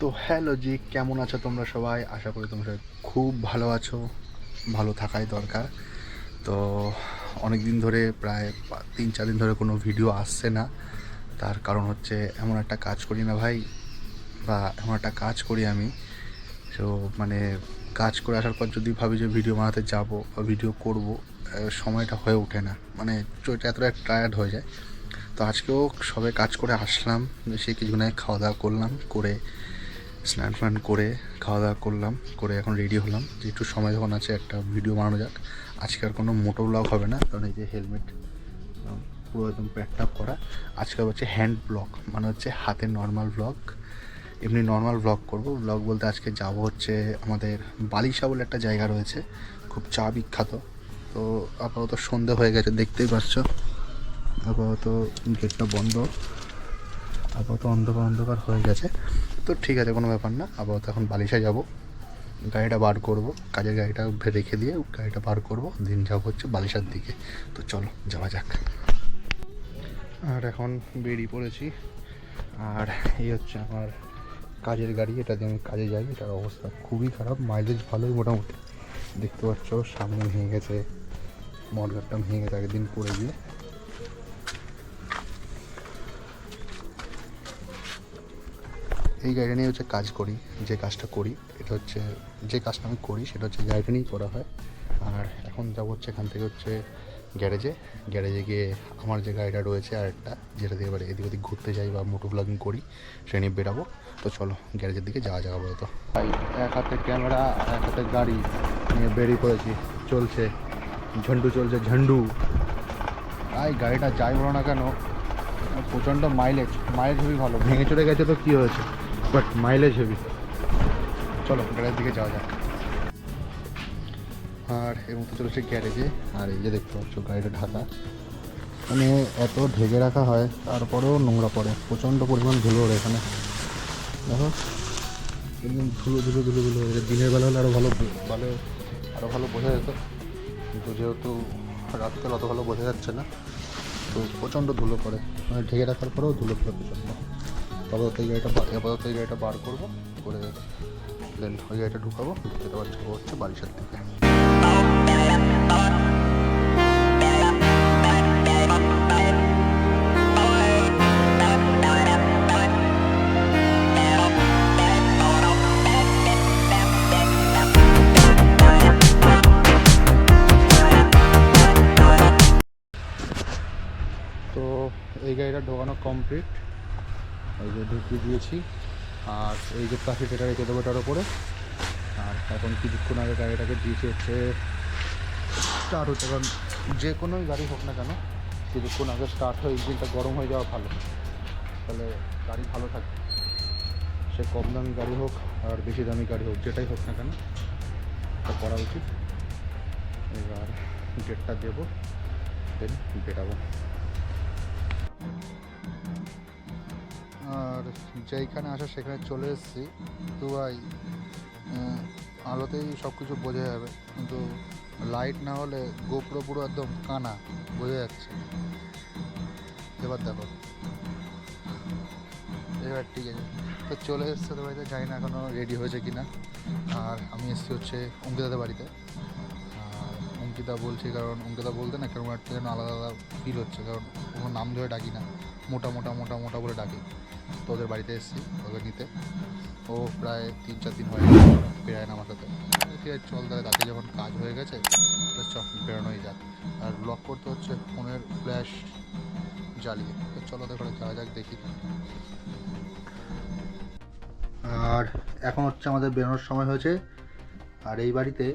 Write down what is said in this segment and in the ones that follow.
তো হ্যালো জি, কেমন আছো তোমরা সবাই? আশা করি তোমরা খুব ভালো আছো, ভালো থাকাই দরকার। তো অনেক দিন ধরে, প্রায় তিন চার দিন ধরে কোনো ভিডিও আসছে না। তার কারণ হচ্ছে এমন একটা কাজ করি না ভাই, বা এমন একটা কাজ করি আমি। তো মানে কাজ করে আসার পর যদি ভাবি যে ভিডিও বানাতে যাব বা ভিডিও করব সময়টা হয়ে ওঠে না। মানে চোখটা এতটা টায়ার্ড হয়ে যায়। তো আজকেও সবে কাজ করে আসলাম, সে কিছুক্ষণ আগে খাওয়া দাওয়া করলাম, করে স্নান ফান করে খাওয়া দাওয়া করলাম, করে এখন রেডি হলাম। যে একটু সময় যখন আছে, একটা ভিডিও বানানো যাক। আজকে কোনো মোটো ব্লগ হবে না, কারণ এই যে হেলমেট পুরো একদম প্যাকড আপ করা। আজকে হচ্ছে হ্যান্ড ব্লগ মানে হচ্ছে হাতের নর্মাল ব্লগ এমনি নর্মাল ব্লগ করব। ব্লগ বলতে আজকে যাব হচ্ছে আমাদের বালিশা বলে একটা জায়গা রয়েছে, খুব চা বিখ্যাত। তো আপাতত সন্ধে হয়ে গেছে, দেখতেই পাচ্ছ। আপাতত গেটটা বন্ধ। আপাতত অন্ধকার অন্ধকার হয়ে গেছে। তো ঠিক আছে, কোনো ব্যাপার না। আপাতত এখন বালিশা যাব। গাড়িটা বার করব। কাজের গাড়িটা রেখে দিয়ে গাড়িটা বার করব। দিন যাব হচ্ছে বালিশার দিকে। তো চলো, যাওয়া যাক। আর এখন বেরিয়ে পড়েছি। আর এই হচ্ছে আমার কাজের গাড়ি। এটা দিয়ে আমি কাজে যাই। এটার অবস্থা খুবই খারাপ। মাইলেজ ভালোই মোটামুটি। দেখতে পাচ্ছ, সামনে ভেঙে গেছে। মডগারটা ভেঙে গেছে আগের দিন পড়ে গিয়ে। এই গাড়িটা নিয়ে হচ্ছে কাজ করি যে কাজটা করি এটা হচ্ছে যে কাজটা আমি করি সেটা হচ্ছে গাড়িটা নিয়েই করা হয়। আর এখন যাব হচ্ছে এখান থেকে হচ্ছে গ্যারেজে। গ্যারেজে গিয়ে আমার যে গাড়িটা রয়েছে আর একটা যেটা দিয়ে এবারে এদিক ওদিক ঘুরতে যাই বা মোটো ব্লগিং করি সে নিয়ে বেরাবো। তো চলো গ্যারেজের দিকে যাওয়া যাওয়া বলতো ভাই এক হাতে ক্যামেরা আর এক হাতে গাড়ি নিয়ে বেরিয়ে পড়েছি। চলছে ঝন্ডু চলছে ঝন্ডু। তাই গাড়িটা যাই বলো না কেন প্রচণ্ড মাইলেজ মাইলেজ হেভি ভালো। ভেঙে চলে গেছে তো কী হয়েছে? বাট মাইলেজ হেভি চলো গাড়ির দিকে যাওয়া যাক। আর এর মধ্যে চলেছে গ্যারেজে। আর এই যে দেখতে পাচ্ছ, গাড়িটা ঢাকা। মানে এত ঢেকে রাখা হয়, তারপরেও নোংরা পড়ে। প্রচণ্ড পরিমাণ ধুলো ওর এখানে। দেখো, একদম ধুলো ধুলো ধুলো ধুলো হয়ে। দিনের বেলা হলে আরও ভালো ভালো আরও ভালো বোঝা যেত। কিন্তু যেহেতু রাতকাল অত ভালো বোঝা যাচ্ছে না, তো প্রচণ্ড ধুলো পড়ে। মানে ঢেকে রাখার পরেও ধুলো পড়ে প্রচণ্ড। আপাতত এই গাড়িটা আপাতত এই গাড়িটা বার করব, করে দেন ওই গাড়িটা ঢুকাবো, ঢুকে দেওয়ার যাব হচ্ছে বারিশার দিকে তো এই গাড়িটা ঢোকানো কমপ্লিট এই যে ঢুকিয়ে দিয়েছি। আর এই যে প্লাস্টিক এটা রেখে দেবো এটার ওপরে আর এখন কিছুক্ষণ আগে গাড়িটাকে দিয়েছি হচ্ছে স্টার্ট হচ্ছে। কারণ যে কোনোই গাড়ি হোক না কেন, কিছুক্ষণ আগে স্টার্ট হয়ে ইঞ্জিনটা গরম হয়ে যাওয়া ভালো। তাহলে গাড়ি ভালো থাকে সে কম দামি গাড়ি হোক আর বেশি দামি গাড়ি হোক, যেটাই হোক না কেন, এটা করা উচিত। এবার গেটটা দেবো দেন বেরাবো। আর যেইখানে আসা সেখানে চলে এসেছি। ভাই আলোতেই সব কিছু বোঝা যাবে। কিন্তু লাইট না হলে গোপ্রো পুরো একদম কানা, বোঝা যাচ্ছে। এবার দেখো। এবার ঠিক আছে। তো চলে এসছে তো বাড়িতে জানি না এখনও রেডি হয়েছে কি না আর আমি এসেছি হচ্ছে অঙ্কিতাদের বাড়িতে। আর অঙ্কিতা বলছি, কারণ অঙ্কিতা বলতে না কেরকম একটা যেন আলাদা আলাদা ফিল হচ্ছে। কারণ কোনো নাম ধরে ডাকি না। মোটা মোটা মোটা মোটা বলে ডাকি। তো ওদের বাড়িতে এসেছি ওকে নিতে। ও প্রায় তিন, চার দিন হয়ে গেছে বেড়ায় না আমার সাথে। ঠিক আছে, চল তাহলে রাতে যখন কাজ হয়ে গেছে চ, বেরোনোই যাক। আর ব্লক করতে হচ্ছে ফোনের ফ্ল্যাশ জ্বালিয়ে। তো চলো দেখো যাওয়া যাক, দেখি। আর এখন হচ্ছে আমাদের বেরোনোর সময় হয়েছে। আর এই বাড়িতে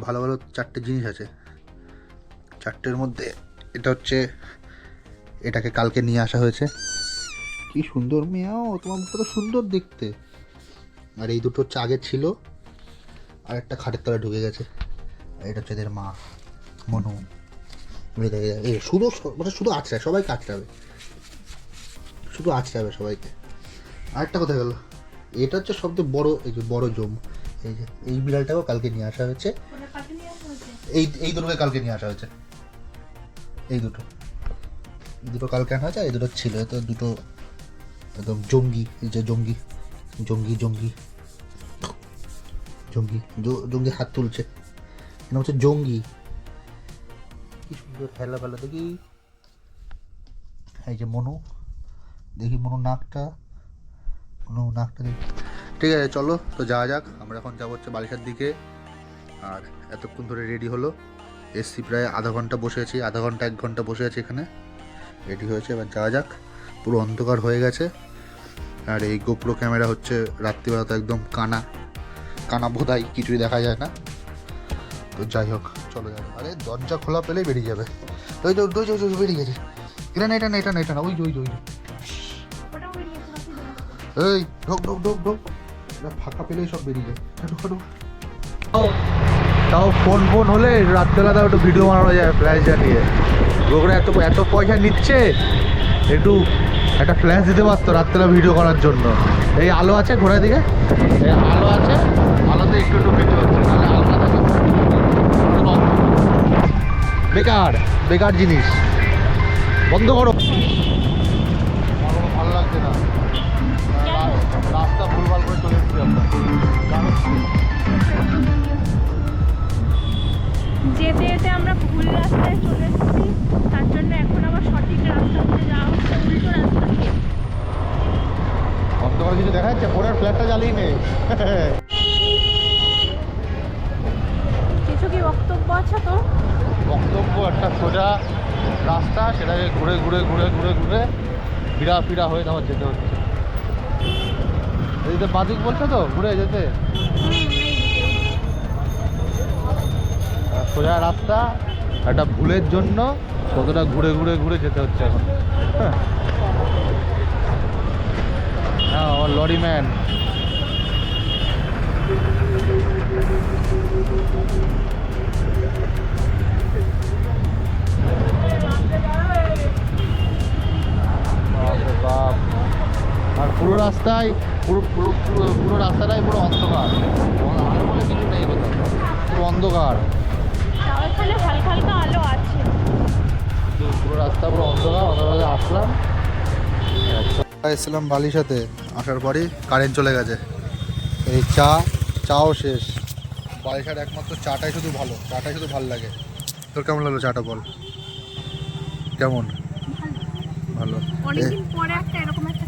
ভালো ভালো চারটে জিনিস আছে। চারটের মধ্যে এটা হচ্ছে, এটাকে কালকে নিয়ে আসা হয়েছে। কি সুন্দর মেয়াও তোমার মুখটা তো সুন্দর দেখতে। আর এই দুটো হচ্ছে আগে ছিল আর একটা খাটের তলায় ঢুকে গেছে। আর এটা হচ্ছে এদের মা মনু। এ শুধু মানে শুধু আছড়ায় সবাইকে আছড়াবে। শুধু আছড়াবে সবাইকে। আরেকটা কথা গেল এটা হচ্ছে সবচেয়ে বড় এই যে বড় জম। এই যে এই বিড়ালটাকেও কালকে নিয়ে আসা হয়েছে। এই এই দুটোকে কালকে নিয়ে আসা হয়েছে। এই দুটো। দুটো কালকে আনা হয়েছে আর এই দুটো ছিল। তো দুটো একদম জঙ্গি, এই যে জঙ্গি জঙ্গি জঙ্গি জঙ্গি জঙ্গি হাত তুলছে। এটা হচ্ছে জঙ্গি। কি সুন্দর হেলা ফেলা দেখি। এই যে মনু, দেখি মনু নাকটা মনু নাকটা দেখি। ঠিক আছে, চলো, তো যাওয়া যাক। আমরা এখন যাব হচ্ছে বালিশার দিকে। আর এতক্ষণ ধরে রেডি হলো। এসছি প্রায় আধা ঘণ্টা বসে আছি, আধা ঘণ্টা, এক ঘণ্টা বসে আছি এখানে। রেডি হয়েছে, এবার যাওয়া যাক। পুরো অন্ধকার হয়ে গেছে। আর এই গোপ্রো ক্যামেরা হচ্ছে রাত্রিবেলা তো একদম কানা কানা বোধাই, কিছুই দেখা যায় না। তো যাই হোক, চলো যাব আরে, দরজা খোলা পেলেই বেরিয়ে যাবে। ওই তো ওই ওই বেরিয়ে গেছে। এটা না এটা না এটা না এটা না, ওই ওই ওই এই, ঢোক ঢোক ঢোক ঢোক। ফাঁকা পেলেই সব বেরিয়ে যায়। ঢোক ঢোক। তাও ফোন ফোন হলে রাত্রেবেলা তাও একটু ভিডিও বানানো যায় ফ্ল্যাশ জ্বালিয়ে লোকরা এত এত পয়সা নিচ্ছে, একটু একটা ফ্ল্যাশ দিতে পারতো রাত্রেবেলা ভিডিও করার জন্য। এই আলো আছে ঘোড়ার দিকে? এই আলো আছে আলোতে একটু একটু ভিডিও হচ্ছে। বেকার বেকার জিনিস। বন্ধ করো। ভালো লাগছে না। রাস্তা ভুলভাল করে চলে এসেছি আমরা। যেতে যেতে আমরা ভুল রাস্তায় চলে এসেছি তার জন্য এখন আবার সঠিক রাস্তা ধরে যাওয়া হচ্ছে উল্টো রাস্তা দিয়ে। অন্ধকার কিছু দেখা যাচ্ছে ফোনের ফ্ল্যাটটা জ্বালিয়ে নেই বক্তব্য আছে তো বক্তব্য একটা সোজা রাস্তা, সেটাকে ঘুরে ঘুরে ঘুরে ঘুরে ঘুরে ফিরা ফিরা হয়ে আমার যেতে হচ্ছে। এই বাদিক বলছো তো, ঘুরে যেতে? সোজা রাস্তা, একটা ভুলের জন্য কতটা ঘুরে ঘুরে ঘুরে যেতে হচ্ছে এখন। হ্যাঁ আমার লরি ম্যান। আর পুরো রাস্তায় পুরো পুরো পুরো পুরো রাস্তাটাই পুরো অন্ধকার। আলো বলে কিছু নেই কোথাও পুরো অন্ধকার। আলো আছে। পুরো রাস্তা পুরো অন্ধকার অন্ধকারে আসলাম। এসেছিলাম বালির আসার পরই কারেন্ট চলে গেছে। এই চা চাও শেষ। বালিশার একমাত্র চাটাই শুধু ভালো চাটাই শুধু ভালো লাগে। তোর কেমন লাগল চাটা বল? কেমন? ভালো। একটা এরকম একটা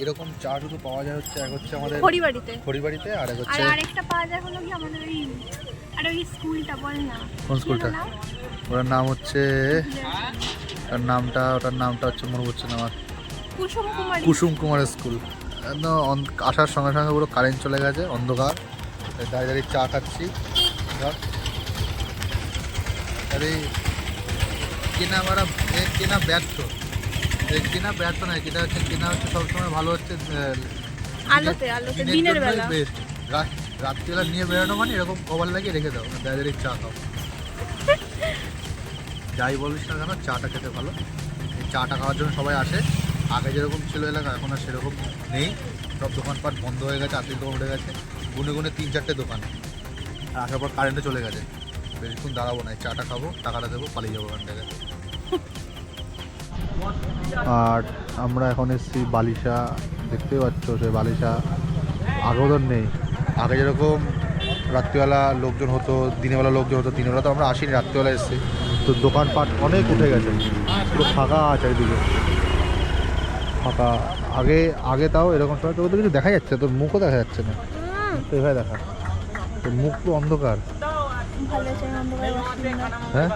একটা চা শুধু পাওয়া যায় হচ্ছে এক হচ্ছে আমাদের খড়িবাড়িতে খড়িবাড়িতে আর এক আর হচ্ছে আরেকটা পাওয়া যায় হলো কি আমাদের ওই আর ওই স্কুলটা বল না। কোন স্কুলটা? ওটার নাম হচ্ছে ওটার নামটা ওটার নামটা হচ্ছে মনে পড়ছে না আমার। কুসুম কুমারী। কুসুম কুমার স্কুল। আসার সঙ্গে সঙ্গে পুরো কারেন্ট চলে গেছে অন্ধকার। দাঁড়িয়ে দাঁড়িয়ে চা খাচ্ছি। আরে কেনা মারা এ কেনা ব্যর্থ। কেনা ব্যর্থ নয় কেনা হচ্ছে কেনা হচ্ছে সবসময় ভালো হচ্ছে আলোতে আলোতে দিনের দিনের বেলা। best। রাত্রিবেলা নিয়ে বেরোনো মানে এরকম কভার লাগিয়ে রেখে দাও দাঁড়িয়ে দাঁড়িয়ে চা খাও। যাই বলিস না কেন চাটা খেতে ভালো। এই চাটা খাওয়ার জন্য সবাই আসে। আগে যেরকম ছিল এলাকা এখন আর সেরকম নেই। সব দোকানপাট বন্ধ হয়ে গেছে আর্থিক দোকান উঠে গেছে। গুনে গুনে তিন চারটে দোকান। আর আসার পর কারেন্টে চলে গেছে। বেশিক্ষণ দাঁড়াবো না চাটা খাব টাকাটা দেবো পালিয়ে যাব ওখান থেকে আর আমরা এখন এসেছি বালিশা দেখতে পাচ্ছ সে বালিশা। আগোদর নেই। আগে যেরকম রাত্রিবেলা লোকজন হতো দিনের বেলা লোকজন হতো দিনের বেলা তো আমরা আসিনি রাত্রিবেলা এসেছি। তো দোকানপাট অনেক উঠে গেছে পুরো ফাঁকা আছে চারিদিকে। ফাঁকা। আগে আগে তাও এরকম সময় তোর তো কিছু দেখা যাচ্ছে তোর মুখও দেখা যাচ্ছে না। তো এভাবে দেখা। তোর মুখ তো অন্ধকার। হ্যাঁ?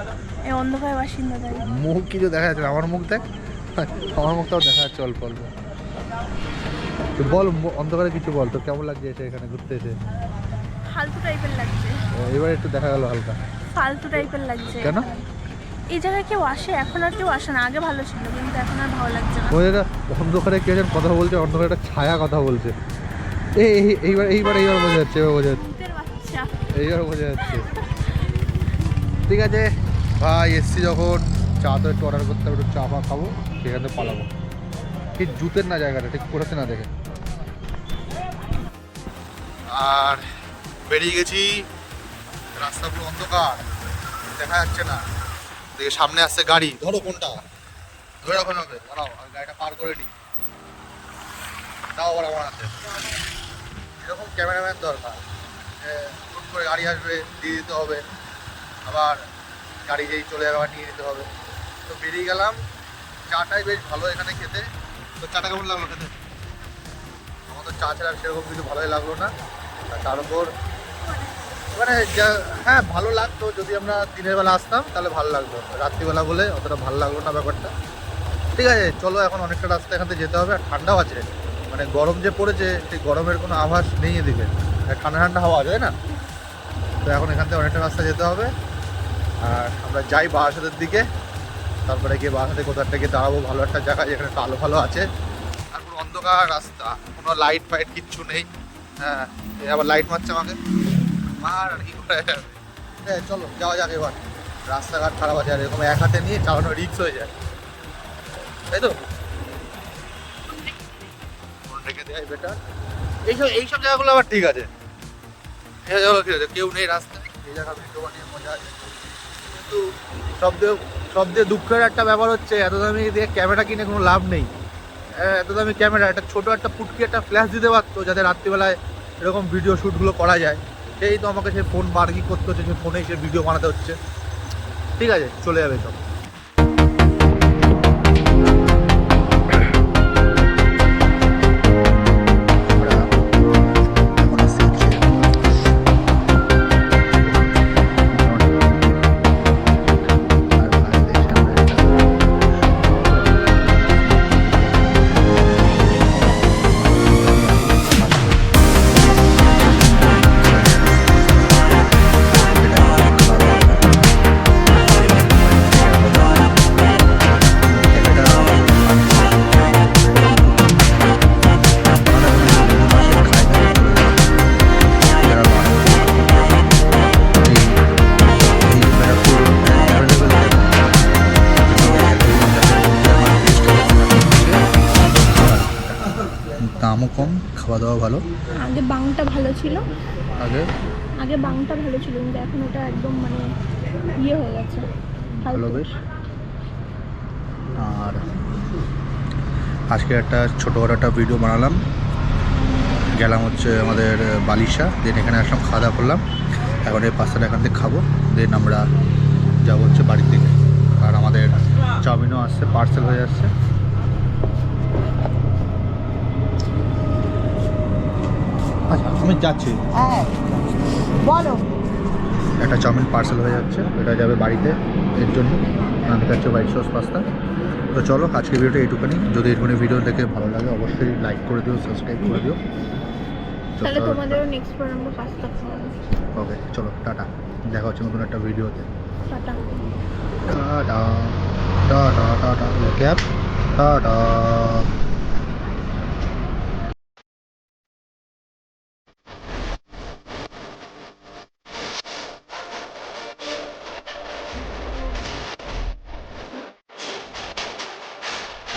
মুখ কিছু দেখা যাচ্ছে। আমার মুখ দেখ। আমার মুখটাও দেখা যাচ্ছে অল্প অল্প। তো বল অন্ধকারে কিছু বল। তোর কেমন লাগছে এসে এখানে ঘুরতে এসে? ফালতু টাইপের লাগছে। এবার একটু দেখা গেল হালকা। ফালতু টাইপের লাগছে। কেন? এই জায়গায় কেউ আসে? এখন আর কেউ আসে না। আগে ভালো ছিল কিন্তু এখন আর ভালো লাগছে না। ওই অন্ধকারে কেউ যেন কথা বলছে অন্ধকারে একটা ছায়া কথা বলছে। এই এই- এইবার এইবার এইবার বোঝা যাচ্ছে এবার বোঝা যাচ্ছে। এইবার বোঝা যাচ্ছে। ঠিক আছে ভাই এসছি যখন। চা তো একটু অর্ডার করতে হবে একটু চা ফা খাব সেখান পালাবো। ঠিক জুতের না জায়গাটা ঠিক করেছে না দেখে। আর বেরিয়ে গেছি রাস্তা পুরো অন্ধকার দেখা যাচ্ছে না। দেখে সামনে আসছে গাড়ি। ধরো কোনটা? ধরে রাখো হবে দাঁড়াও আমি গাড়িটা পার করে নিই। তাও আবার আমার হাতে। এরকম ক্যামেরাম্যান দরকার। হুট করে গাড়ি আসবে দিয়ে দিতে হবে। আবার গাড়ি যেই চলে যাবে আবার নিয়ে নিতে হবে। তো বেরিয়ে গেলাম। চাটাই বেশ ভালো এখানে খেতে। তো চাটা কেমন লাগল খেতে? আমার তো চা ছাড়া সেরকম কিছু ভালোই লাগল না। আর তার উপর মানে হ্যাঁ ভালো লাগতো যদি আমরা দিনের বেলা আসতাম, তাহলে ভালো লাগতো। রাত্রিবেলা বলে অতটা ভালো লাগল না ব্যাপারটা। ঠিক আছে, চলো এখন অনেকটা রাস্তা এখান থেকে যেতে হবে, আর ঠান্ডাও আছে। মানে গরম যে পড়েছে, সেই গরমের কোনো আভাস নেই এদিকে। আর ঠান্ডা ঠান্ডা হাওয়া তাই না? তো এখন এখান থেকে অনেকটা রাস্তা যেতে হবে। আর আমরা যাই বারাসাতের দিকে। তারপরে গিয়ে বারাসাতে কোথাও একটা গিয়ে দাঁড়াবো, ভালো একটা জায়গা যেখানে আলো ভালো আছে। আর পুরো অন্ধকার রাস্তা, কোনো লাইট ফাইট কিচ্ছু নেই। হ্যাঁ আবার লাইট মারছে আমাকে। মার আর কি এ, চলো যাওয়া যাক এবার। রাস্তাঘাট খারাপ আছে আর এরকম এক হাতে নিয়ে চালানো রিক্স হয়ে যায়। তাই তো? রেখে বেটার এইসব এইসব জায়গাগুলো আবার ঠিক আছে। এই জায়গাগুলো ঠিক আছে কেউ নেই রাস্তায়। এই জায়গা ভিডিও বানিয়ে মজা আছে। কিন্তু সব দিয়ে সব দিয়ে দুঃখের একটা ব্যাপার হচ্ছে এত দামি দিয়ে ক্যামেরা কিনে কোনো লাভ নেই। হ্যাঁ, এত দামি ক্যামেরা একটা ছোটো একটা ফুটকি একটা ফ্ল্যাশ দিতে পারতো যাতে রাত্রিবেলায় এরকম ভিডিও শ্যুটগুলো করা যায়। সেই তো আমাকে সে ফোন বার্গি করতে হচ্ছে সে ফোনে সে ভিডিও বানাতে হচ্ছে। ঠিক আছে, চলে যাবে সব। দামও কম? খাওয়া দাওয়া ভালো? আগে বাংটা ভালো ছিল। আগে? আগে বাংটা ভালো ছিল কিন্তু এখন ওটা একদম মানে ইয়ে হয়ে গেছে ভালো বেশ। আর আজকে একটা ছোটোখাটো একটা ভিডিও বানালাম। গেলাম হচ্ছে আমাদের বালিশা দেন এখানে আসলাম খাওয়া দাওয়া করলাম। এখন এই পাস্তাটা এখান থেকে খাব দেন আমরা যাব হচ্ছে বাড়ির দিকে। আর আমাদের চাউমিনও আসছে পার্সেল হয়ে যাচ্ছে আচ্ছা আমি যাচ্ছি। হ্যাঁ বলো। একটা চাউমিন পার্সেল হয়ে যাচ্ছে এটা যাবে বাড়িতে এর জন্য। আমাদের কাছে হোয়াইট সস পাস্তা তো চলো আজকের ভিডিওটা এইটুখানি। যদি এরকম ভিডিও দেখে ভালো লাগে অবশ্যই লাইক করে দিও সাবস্ক্রাইব করে দিও। তাহলে তোমাদেরও নেক্সট বার আমরা পাস্তা খাওয়াবো। ওকে চলো টাটা। দেখা হচ্ছে নতুন একটা ভিডিওতে tata. Tata tata tata cap tata.